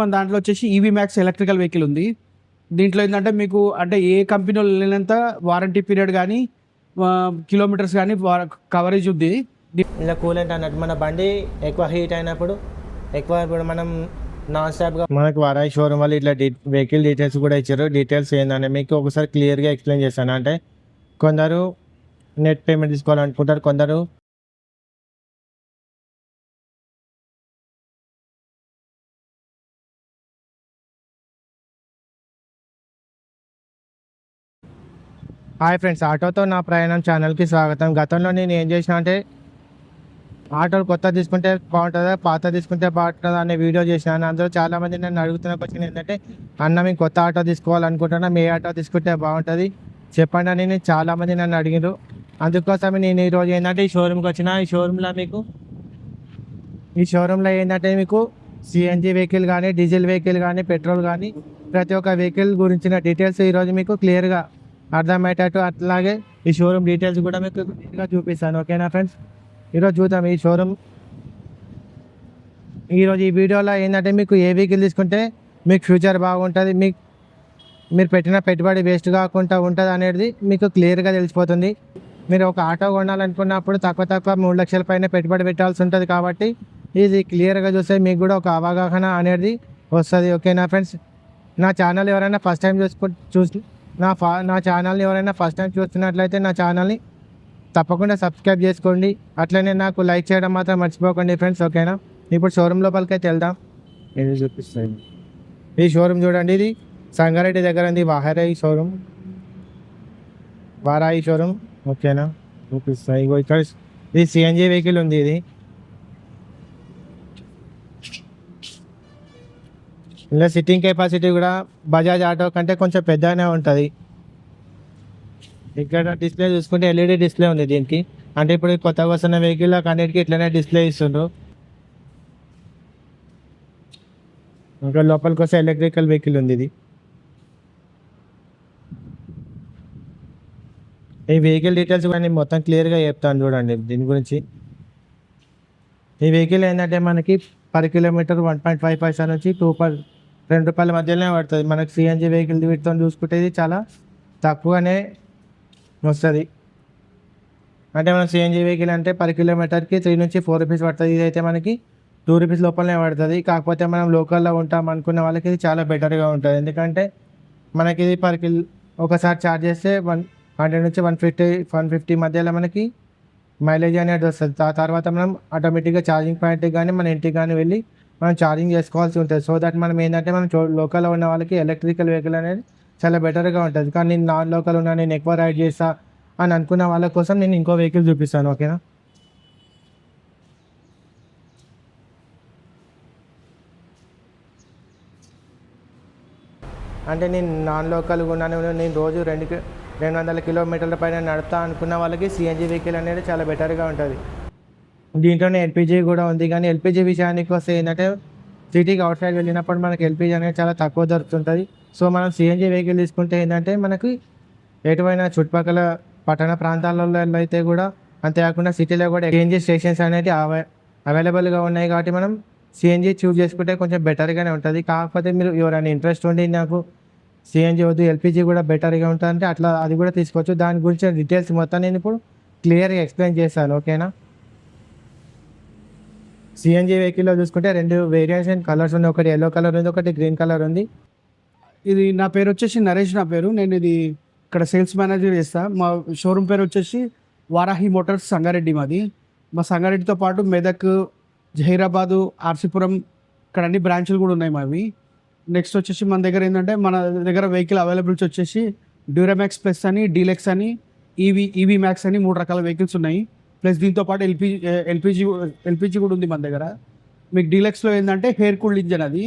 మన దాంట్లో వచ్చేసి ఈవీ మ్యాక్స్ ఎలక్ట్రికల్ వెహికల్ ఉంది. దీంట్లో ఏంటంటే మీకు అంటే ఏ కంపెనీలో వెళ్ళినంత వారంటీ పీరియడ్ కానీ కిలోమీటర్స్ కానీ కవరేజ్ ఉంది. ఇలా కూలెంట్ అన్నట్టు మన బండి ఎక్కువ హీట్ అయినప్పుడు ఎక్కువ ఇప్పుడు మనం నాన్ స్టాప్గా మనకు వరాయి షోరూమ్ వాళ్ళు ఇట్లా వెహికల్ డీటెయిల్స్ కూడా ఇచ్చారు. డీటెయిల్స్ ఏంటంటే మీకు ఒకసారి క్లియర్గా ఎక్స్ప్లెయిన్ చేస్తాను. అంటే కొందరు నెట్ పేమెంట్ తీసుకోవాలనుకుంటారు కొందరు హాయ్ ఫ్రెండ్స్ ఆటోతో నా ప్రయాణం ఛానల్కి స్వాగతం. గతంలో నేను ఏం చేసిన అంటే ఆటోలు కొత్త తీసుకుంటే బాగుంటుందా పాత తీసుకుంటే బాగుంటుందా అనే వీడియో చేసినాను. అందులో చాలామంది నన్ను అడుగుతున్న క్వశ్చన్ ఏంటంటే అన్న మేము కొత్త ఆటో తీసుకోవాలనుకుంటున్నాం మీ ఆటో తీసుకుంటే బాగుంటుంది? చెప్పండి అని నేను చాలామంది నన్ను అడిగారు అందుకోసం నేను ఈరోజు ఏంటంటే ఈ షోరూమ్కి వచ్చిన. ఈ షోరూంలో మీకు ఈ షోరూంలో ఏంటంటే మీకు సిఎన్జి వెహికల్ కానీ డీజిల్ వెహికల్ కానీ పెట్రోల్ కానీ ప్రతి ఒక్క వెహికల్ గురించిన డీటెయిల్స్ ఈరోజు మీకు క్లియర్గా అర్థమయ్యేటట్టు అట్లాగే ఈ షోరూమ్ డీటెయిల్స్ కూడా మీకు నీట్గా చూపిస్తాను ఓకేనా ఫ్రెండ్స్ ఈరోజు చూద్దాం ఈ షోరూమ్ ఈరోజు ఈ వీడియోలో ఏంటంటే మీకు ఏ వెహికల్ తీసుకుంటే మీకు ఫ్యూచర్ బాగుంటుంది మీకు మీరు పెట్టిన పెట్టుబడి వేస్ట్ కాకుండా ఉంటుంది అనేది మీకు క్లియర్గా తెలిసిపోతుంది. మీరు ఒక ఆటో కొనాలనుకున్నప్పుడు తక్కువ తక్కువ మూడు లక్షల పైన పెట్టుబడి పెట్టాల్సి ఉంటుంది కాబట్టి ఇది క్లియర్గా చూస్తే మీకు కూడా ఒక అవగాహన అనేది వస్తుంది ఓకేనా ఫ్రెండ్స్ నా ఛానల్ ఎవరైనా ఫస్ట్ టైం చూసుకు చూసి నా ఫా నా ఛానల్ని ఎవరైనా ఫస్ట్ టైం చూస్తున్నట్లయితే నా ఛానల్ని తప్పకుండా సబ్స్క్రైబ్ చేసుకోండి. అట్లనే నాకు లైక్ చేయడం మాత్రం మర్చిపోకండి ఫ్రెండ్స్ ఓకేనా? ఇప్పుడు షోరూమ్ లోపలికి అయితే వెళ్దాం. ఇది చూపిస్తాను. ఈ షోరూమ్ చూడండి ఇది సంగారెడ్డి దగ్గర ఉంది వాహరాయి షోరూమ్. వారాయి షోరూమ్ ఓకేనా? చూపిస్తాయి ఇగో ఇక్కడ ఇది సిఎన్జి వెహికల్ ఉంది ఇది. ఇలా సిట్టింగ్ కెపాసిటీ కూడా బజాజ్ ఆటో కంటే కొంచెం పెద్దగానే ఉంటుంది. ఇక్కడ డిస్ప్లే చూసుకుంటే ఎల్ఈడి డిస్ప్లే ఉంది దీనికి. అంటే ఇప్పుడు కొత్తగా వస్తున్న వెహికల్ అన్నిటికీ ఇట్లనే డిస్ప్లే ఇస్తుండ్రు. ఇంకా లోపలికి వస్తే ఎలక్ట్రికల్ వెహికల్ ఉంది ఇది. ఈ వెహికల్ డీటెయిల్స్ కానీ మొత్తం క్లియర్గా చెప్తాను చూడండి దీని గురించి. ఈ వెహికల్ ఏంటంటే మనకి per kilometre one point five paisa నుంచి టూ పర్ రెండు రూపాయల మధ్యలోనే పడుతుంది. మనకి సిఎన్జి వెహికల్ వీటితో చూసుకుంటే ఇది చాలా తక్కువనే వస్తుంది. అంటే మనం సిఎన్జి వెహికల్ అంటే పర్ కిలోమీటర్కి త్రీ నుంచి ఫోర్ రూపీస్ పడుతుంది. ఇదైతే మనకి టూ రూపీస్ లోపలనే పడుతుంది. కాకపోతే మనం లోకల్లో ఉంటాం అనుకున్న వాళ్ళకి ఇది చాలా బెటర్గా ఉంటుంది. ఎందుకంటే మనకి ఇది పర్ కిల్ ఒకసారి ఛార్జ్ చేస్తే వన్ హండ్రెడ్ నుంచి వన్ ఫిఫ్టీ వన్ ఫిఫ్టీ మధ్యలో మనకి మైలేజ్ అనేది వస్తుంది. ఆ తర్వాత మనం ఆటోమేటిక్గా ఛార్జింగ్ పాయింట్కి కానీ మన ఇంటికి కానీ వెళ్ళి మనం ఛార్జింగ్ చేసుకోవాల్సి ఉంటుంది. సో దట్ మనం ఏంటంటే మనం చో లోకల్లో ఉన్న వాళ్ళకి ఎలక్ట్రికల్ వెహికల్ అనేది చాలా బెటర్గా ఉంటుంది. కానీ నేను నాన్ లోకల్ ఉన్నా నేను ఎక్కువ రైడ్ చేస్తా అని అనుకున్న వాళ్ళ కోసం నేను ఇంకో వెహికల్ చూపిస్తాను ఓకేనా అంటే నేను నాన్ లోకల్ ఉన్నాను నేను రోజు రెండు రెండు వందల కిలోమీటర్ల పైన నడతా అనుకున్న వాళ్ళకి సిఎన్జి వెహికల్ అనేది చాలా బెటర్గా ఉంటుంది. దీంట్లోనే ఎల్పిజి కూడా ఉంది. కానీ ఎల్పిజి విషయానికి వస్తే ఏంటంటే సిటీకి అవుట్ సైడ్ వెళ్ళినప్పుడు మనకి ఎల్పిజి అనేది చాలా తక్కువ దొరుకుతుంటుంది. సో మనం సిఎన్జి వెహికల్ తీసుకుంటే ఏంటంటే మనకి ఎటువైనా చుట్టుపక్కల పట్టణ ప్రాంతాలలో అయితే కూడా అంతేకాకుండా సిటీలో కూడా సిఎన్జి స్టేషన్స్ అనేవి అవై అవైలబుల్గా ఉన్నాయి కాబట్టి మనం సిఎన్జి చూస్ చేసుకుంటే కొంచెం బెటర్గానే ఉంటుంది. కాకపోతే మీరు ఎవరైనా ఇంట్రెస్ట్ ఉండి నాకు సిఎన్జి వద్దు ఎల్పిజి కూడా బెటర్గా ఉంటుంది అంటే అట్లా అది కూడా తీసుకోవచ్చు. దాని గురించి డీటెయిల్స్ మొత్తం నేను ఇప్పుడు క్లియర్గా ఎక్స్ప్లెయిన్ చేస్తాను. ఓకేనా సిఎన్జి వెహికల్లో చూసుకుంటే రెండు వేరియేషన్ కలర్స్ ఉన్నాయి. ఒకటి ఎల్లో కలర్ ఉంది ఒకటి గ్రీన్ కలర్ ఉంది. ఇది నా పేరు వచ్చేసి నరేష్ నా పేరు. నేను ఇది ఇక్కడ సేల్స్ మేనేజర్ చేస్తా. మా షోరూమ్ పేరు వచ్చేసి వారాహి మోటార్స్ సంగారెడ్డి మాది. మా సంగారెడ్డితో పాటు మెదక్ జహీరాబాదు ఆర్సీపురం ఇక్కడ అన్ని బ్రాంచులు కూడా ఉన్నాయి మావి. నెక్స్ట్ వచ్చేసి మన దగ్గర ఏంటంటే మన దగ్గర వెహికల్ అవైలబిలిటీ వచ్చేసి డ్యూరామ్యాక్స్ ప్లస్ అని డీలెక్స్ అని ఈవీ ఈవీ మ్యాక్స్ అని మూడు రకాల వెహికల్స్ ఉన్నాయి. ప్లస్ దీంతో పాటు ఎల్పిజి ఎల్పిజి ఎల్పిజి కూడా ఉంది మన దగ్గర. మీకు డీలక్స్లో ఏంటంటే హెయిర్ కూల్డ్ ఇంజన్ అది.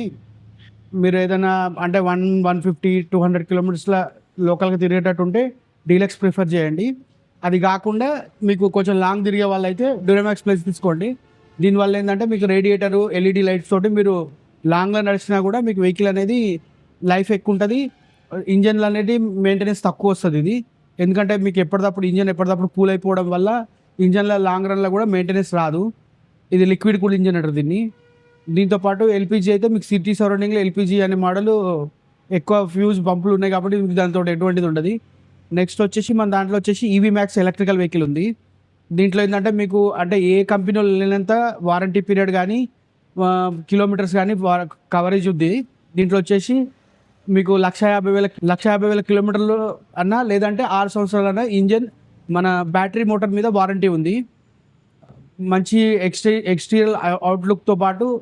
మీరు ఏదైనా అంటే one one fifty two hundred కిలోమీటర్స్ల లోకల్గా తిరిగేటట్టు ఉంటే డీలక్స్ ప్రిఫర్ చేయండి. అది కాకుండా మీకు కొంచెం లాంగ్ తిరిగే వాళ్ళైతే డ్యూరమాక్స్ ప్లస్ తీసుకోండి. దీనివల్ల ఏంటంటే మీకు రేడియేటరు ఎల్ఈడి లైట్స్ తోటి మీరు లాంగ్లో నడిచినా కూడా మీకు వెహికల్ అనేది లైఫ్ ఎక్కువ ఉంటుంది. ఇంజన్లు అనేది మెయింటెనెన్స్ తక్కువ వస్తుంది ఇది. ఎందుకంటే మీకు ఎప్పటికప్పుడు ఇంజన్ ఎప్పటికప్పుడు కూల్ అయిపోవడం వల్ల ఇంజన్ల లాంగ్ రన్లో కూడా మెయింటెనెన్స్ రాదు. ఇది లిక్విడ్ కూల్ ఇంజన్ అంటారు దీన్ని. దీంతో పాటు ఎల్పిజి అయితే మీకు సిటీ సరౌండింగ్లో ఎల్పిజి అనే మోడల్ ఎక్కువ ఫ్యూజ్ పంపులు ఉన్నాయి కాబట్టి మీకు దాంతో ఎటువంటిది ఉండదు. నెక్స్ట్ వచ్చేసి మన దాంట్లో వచ్చేసి ఈవీ మ్యాక్స్ ఎలక్ట్రికల్ వెహికల్ ఉంది. దీంట్లో ఏంటంటే మీకు అంటే ఏ కంపెనీలో లేనంత వారంటీ పీరియడ్ కానీ కిలోమీటర్స్ కానీ కవరేజ్ ఉంది. దీంట్లో వచ్చేసి మీకు లక్ష యాభై వేల లక్ష యాభై వేల కిలోమీటర్లు అన్నా లేదంటే ఆరు సంవత్సరాలన్నా ఇంజన్ మన బ్యాటరీ మోటార్ మీద వారంటీ ఉంది. మంచి ఎక్స్టీ ఎక్స్టీరియల్ అవుట్లుక్తో పాటు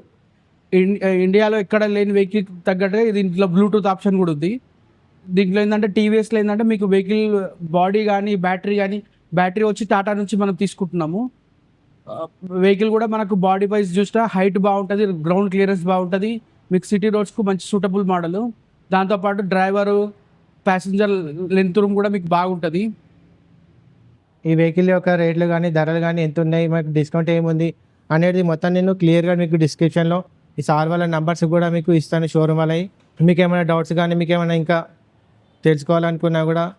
ఇన్- ఇండియాలో ఎక్కడ లేని వెహికల్ తగ్గట్టే దీంట్లో బ్లూటూత్ ఆప్షన్ కూడా ఉంది. దీంట్లో ఏంటంటే టీవీఎస్లో ఏంటంటే మీకు వెహికల్ బాడీ కానీ బ్యాటరీ కానీ బ్యాటరీ వచ్చి టాటా నుంచి మనం తీసుకుంటున్నాము. వెహికల్ కూడా మనకు బాడీ వైజ్ చూసినా హైట్ బాగుంటుంది గ్రౌండ్ క్లియరెన్స్ బాగుంటుంది మీకు సిటీ రోడ్స్కు మంచి సూటబుల్ మోడల్. దాంతోపాటు డ్రైవరు ప్యాసింజర్ లెంత్ రూమ్ కూడా మీకు బాగుంటుంది. ఈ వెహికల్ యొక్క రేట్లు కానీ ధరలు కానీ ఎంత ఉన్నాయి మనకు డిస్కౌంట్ ఏముంది? అనేది మొత్తం నేను క్లియర్గా మీకు డిస్క్రిప్షన్లో ఈ సార్ వాళ్ళ నంబర్స్ కూడా మీకు ఇస్తాను షోరూమ్ వాళ్ళవి. మీకు ఏమైనా డౌట్స్ కానీ మీకు ఏమైనా ఇంకా తెలుసుకోవాలనుకున్నా కూడా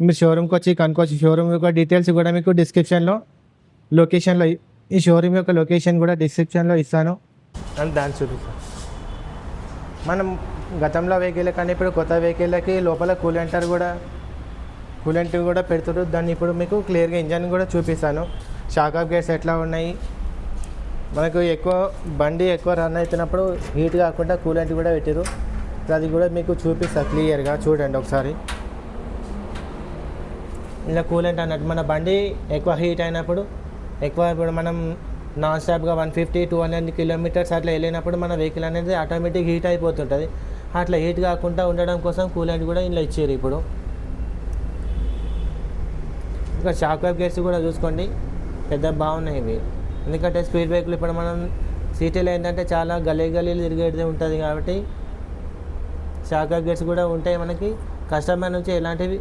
మీరు షోరూమ్కి వచ్చి కనుక్కోవచ్చు. షోరూమ్ యొక్క డీటెయిల్స్ కూడా మీకు డిస్క్రిప్షన్లో లొకేషన్లో ఈ షోరూమ్ యొక్క లొకేషన్ కూడా డిస్క్రిప్షన్లో ఇస్తాను. అని దాన్ని చూపిస్తాను. మనం గతంలో వెహికల్ కానీ ఇప్పుడు కొత్త వెహికల్లకి లోపల కూలెంటర్ కూడా. కూలెంట్ కూడా పెడుతున్నారు దాన్ని ఇప్పుడు మీకు క్లియర్గా ఇంజన్ కూడా చూపిస్తాను. షాక్ ఆఫ్ ఎట్లా ఉన్నాయి? మనకు ఎక్కువ బండి ఎక్కువ రన్ అవుతున్నప్పుడు హీట్ కాకుండా కూలెంట్ కూడా పెట్టారు అది కూడా మీకు చూపిస్తా క్లియర్గా చూడండి ఒకసారి. ఇలా కూలెంట్ అన్నట్టు మన బండి ఎక్కువ హీట్ అయినప్పుడు ఎక్కువ ఇప్పుడు మనం నాన్ స్టాప్గా one fifty two hundred kilometres అట్లా వెళ్ళినప్పుడు మన వెహికల్ అనేది ఆటోమేటిక్ హీట్ అయిపోతుంటుంది. అట్లా హీట్ కాకుండా ఉండడం కోసం కూలెంట్ కూడా ఇలా ఇచ్చారు ఇప్పుడు. ఇంకా షాక్ వైప్ గేర్స్ కూడా చూసుకోండి. పెద్ద బాగున్నాయి ఇవి. ఎందుకంటే స్పీడ్ బ్రేక్లు ఇప్పుడు మనం సిటీలో ఏంటంటే చాలా గలీ గలీలు తిరిగేది ఉంటుంది కాబట్టి షాక్ వైప్ గేర్స్ కూడా ఉంటాయి మనకి. కస్టమర్ నుంచి ఎలాంటివి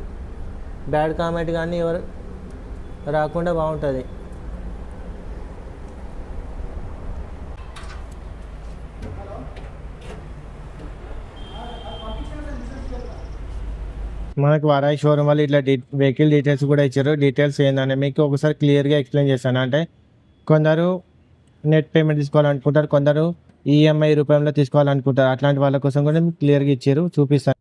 బ్యాడ్ కామెంట్ కానీ ఎవరు రాకుండా బాగుంటుంది. మనకు వారాయి షోరూమ్ వాళ్ళు ఇట్లా డీ వెహికల్ డీటెయిల్స్ కూడా ఇచ్చారు. డీటెయిల్స్ ఏందని మీకు ఒకసారి క్లియర్గా ఎక్స్ప్లెయిన్ చేస్తాను. అంటే కొందరు నెట్ పేమెంట్ తీసుకోవాలనుకుంటారు కొందరు ఈఎంఐ రూపంలో తీసుకోవాలనుకుంటారు. అట్లాంటి వాళ్ళ కోసం కూడా మీకు క్లియర్గా ఇచ్చారు చూపిస్తాను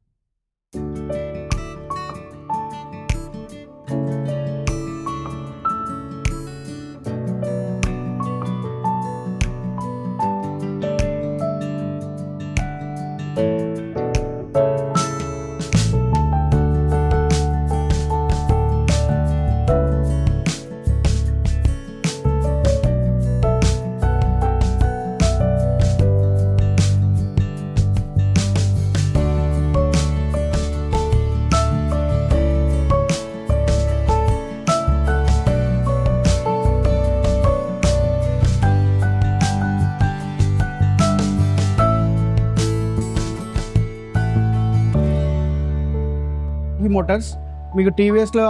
ఈ మోటార్స్. మీకు టీవీఎస్లో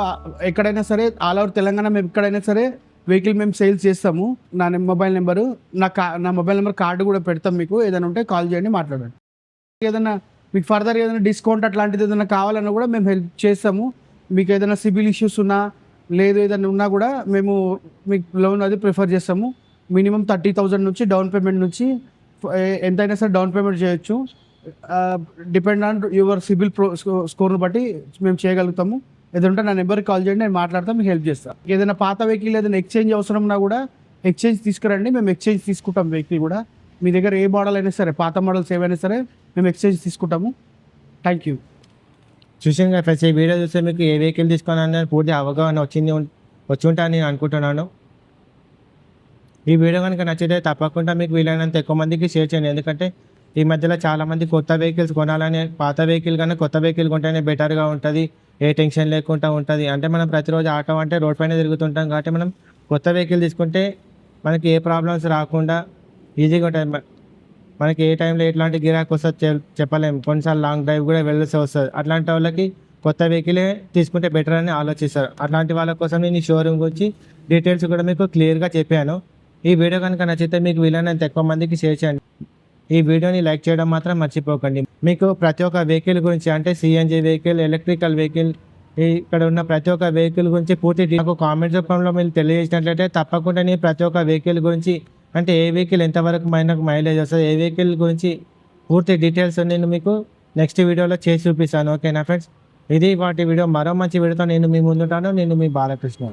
ఎక్కడైనా సరే ఆల్ ఓవర్ తెలంగాణ మేము ఎక్కడైనా సరే వెహికల్ మేము సేల్స్ చేస్తాము. నా మొబైల్ నెంబరు నా కా నా మొబైల్ నెంబర్ కార్డు కూడా పెడతాం మీకు. ఏదైనా ఉంటే కాల్ చేయండి మాట్లాడండి. ఏదైనా మీకు ఫర్దర్ ఏదైనా డిస్కౌంట్ అట్లాంటిది ఏదైనా కావాలన్నా కూడా మేము హెల్ప్ చేస్తాము. మీకు ఏదైనా సిబిల్ ఇష్యూస్ ఉన్నా లేదు ఏదైనా ఉన్నా కూడా మేము మీకు లోన్ అది ప్రిఫర్ చేస్తాము. మినిమం థర్టీ థౌజండ్ నుంచి డౌన్ పేమెంట్ నుంచి ఎంతైనా సరే డౌన్ పేమెంట్ చేయొచ్చు. డిపెండ్ ఆన్ యువర్ సిబిల్ ప్రో స్కోర్ని బట్టి మేము చేయగలుగుతాము. ఏదంటే నా నెంబర్కి కాల్ చేయండి నేను మాట్లాడతాను మీకు హెల్ప్ చేస్తాను ఏదైనా పాత వెహికల్ ఏదైనా ఎక్స్చేంజ్ అవసరం ఉన్నా కూడా ఎక్స్చేంజ్ తీసుకురండి మేము ఎక్స్చేంజ్ తీసుకుంటాం వెహికల్ కూడా. మీ దగ్గర ఏ మోడల్ అయినా సరే పాత మోడల్స్ ఏవైనా సరే మేము ఎక్స్చేంజ్ తీసుకుంటాము. థ్యాంక్ యూ చూసాను కదా ఫ్రెండ్స్ ఈ వీడియో చూస్తే మీకు ఏ వెహికల్ తీసుకోవాలనే పూర్తి అవగాహన వచ్చింది వచ్చి ఉంటా నేను అనుకుంటున్నాను. ఈ వీడియో కనుక నచ్చితే తప్పకుండా మీకు వీలైనంత ఎక్కువ మందికి షేర్ చేయండి. ఎందుకంటే ఈ మధ్యలో చాలా మంది కొత్త వెహికల్స్ కొనాలని పాత వెహికల్ కన్నా కొత్త వెహికల్ కొంటేనే బెటర్గా ఉంటుంది. ఏ టెన్షన్ లేకుండా ఉంటుంది. అంటే మనం ప్రతిరోజు ఆటో అంటే రోడ్ పైన తిరుగుతుంటాం కాబట్టి మనం కొత్త వెహికల్ తీసుకుంటే మనకి ఏ ప్రాబ్లమ్స్ రాకుండా ఈజీగా ఉంటుంది మనకి ఏ టైంలో ఎట్లాంటి గిరాక్ వస్తుంది చె- చెప్పలేము కొన్నిసార్లు లాంగ్ డ్రైవ్ కూడా వెళ్ళాల్సి వస్తుంది. అట్లాంటి వాళ్ళకి కొత్త వెహికలే తీసుకుంటే బెటర్ అని ఆలోచిస్తారు. అట్లాంటి వాళ్ళ కోసం నేను ఈ షోరూమ్ గురించి డీటెయిల్స్ కూడా మీకు క్లియర్గా చెప్పాను. ఈ వీడియో కనుక నచ్చితే మీకు వీలైనంత ఎక్కువ మందికి షేర్ చేయండి. ఈ వీడియోని లైక్ చేయడం మాత్రం మర్చిపోకండి. మీకు ప్రతి ఒక్క వెహికల్ గురించి అంటే సిఎన్జి వెహికల్ ఎలక్ట్రికల్ వెహికల్ ఇక్కడ ఉన్న ప్రతి ఒక్క వెహికల్ గురించి పూర్తి నాకు కామెంట్స్ రూపంలో మీరు తెలియజేసినట్లయితే తప్పకుండా నేను ప్రతి ఒక్క వెహికల్ గురించి అంటే ఏ వెహికల్ ఎంతవరకు మనకు మైలేజ్ వస్తుంది ఏ వెహికల్ గురించి పూర్తి డీటెయిల్స్ నేను మీకు నెక్స్ట్ వీడియోలో చేసి చూపిస్తాను. ఓకేనా ఫ్రెండ్స్ ఇది వాటి వీడియో. మరో మంచి వీడియోతో నేను మీ ముందుంటాను. నేను మీ బాలకృష్ణ.